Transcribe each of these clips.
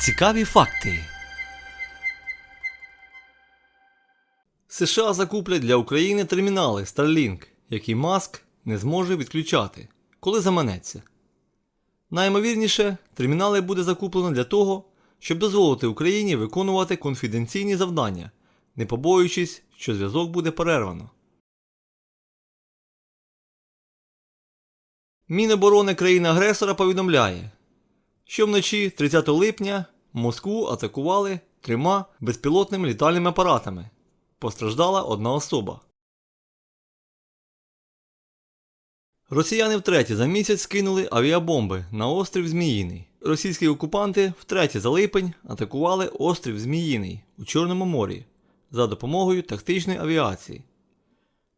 Цікаві факти. США закуплять для України термінали Starlink, які Маск не зможе відключати, коли заманеться. Наймовірніше, термінали буде закуплено для того, щоб дозволити Україні виконувати конфіденційні завдання, не побоюючись, що зв'язок буде перервано. Міноборони країни-агресора повідомляє, що вночі 30 липня Москву атакували трьома безпілотними літальними апаратами. Постраждала одна особа. Росіяни втретє за місяць скинули авіабомби на острів Зміїний. Російські окупанти втретє за липень атакували острів Зміїний у Чорному морі за допомогою тактичної авіації.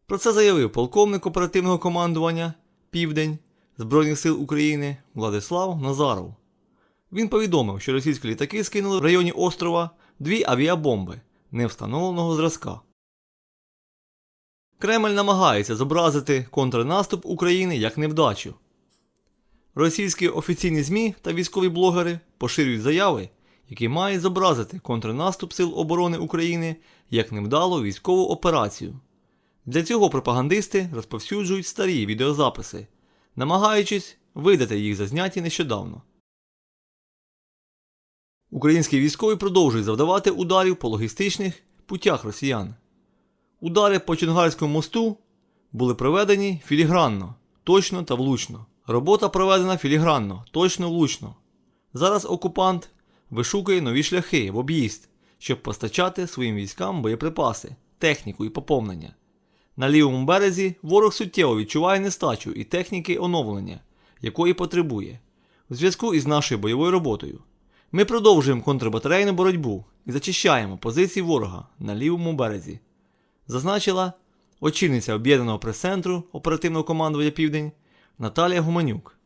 Про це заявив полковник оперативного командування Південь Збройних сил України Владислав Назаров. Він повідомив, що російські літаки скинули в районі острова дві авіабомби невстановленого зразка. Кремль намагається зобразити контрнаступ України як невдачу. Російські офіційні ЗМІ та військові блогери поширюють заяви, які мають зобразити контрнаступ Сил оборони України як невдалу військову операцію. Для цього пропагандисти розповсюджують старі відеозаписи, намагаючись видати їх зазняті нещодавно. Українські військові продовжують завдавати ударів по логістичних путях росіян. Удари по Чонгарському мосту були проведені філігранно, точно та влучно. Робота проведена філігранно, точно влучно. Зараз окупант вишукує нові шляхи в об'їзд, щоб постачати своїм військам боєприпаси, техніку і поповнення. На лівому березі ворог суттєво відчуває нестачу і техніки оновлення, якої потребує. У зв'язку із нашою бойовою роботою ми продовжуємо контрбатарейну боротьбу і зачищаємо позиції ворога на лівому березі, зазначила очільниця об'єднаного прес-центру оперативного командування Південь Наталія Гуманюк.